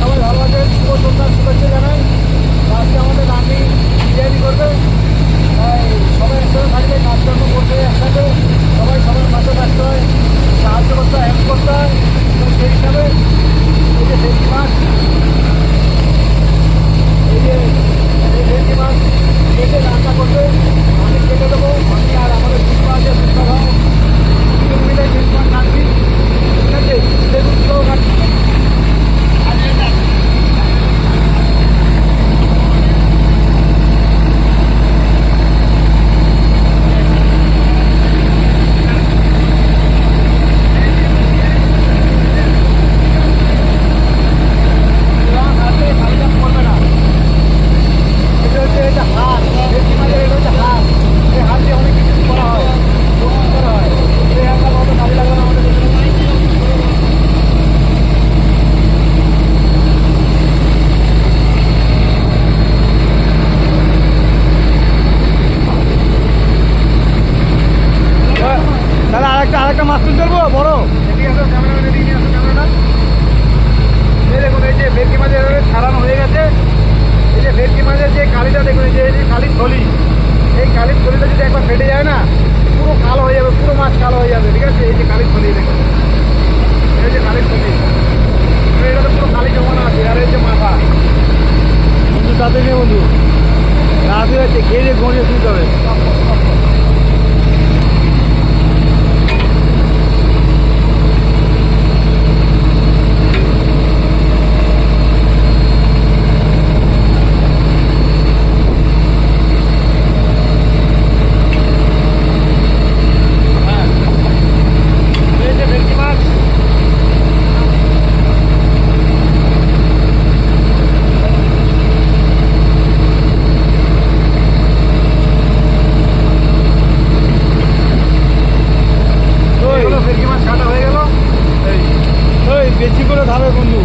সবাই ভালো আছেন। শুভ সন্ধ্যার শুভেচ্ছা জানাই। আজকে আমাদের রান্নি এদিকে নিয়ে আসো ক্যামেরাটা। এই দেখুন এই যে ভেটকি মাছের এভাবে ছাড়ানো হয়ে গেছে। এই যে ভেটকি মাছের যে কালিটা দেখুন এই যে এই কালির থলি। এই কালির থলিটা যদি একবার ফেটে যায় না পুরো কালো হয়ে যাবে পুরো মাছ কালো হয়ে যাবে ঠিক আছে? এই যে কালির থলি দেখুন। এই যে কালির থলি। এটা তো পুরো কালি জমানো আছে আর এই যে মাথা। বন্ধু তাতে নেই বন্ধু রাতে হচ্ছে খেয়ে দিয়ে ঘুমিয়ে শুনতে হবে এই যে ভেটকি মাছ এগুলো ভেটকি মাছ কাটা হয়ে গেল এই ওই বেশি করে খাবে বন্ধু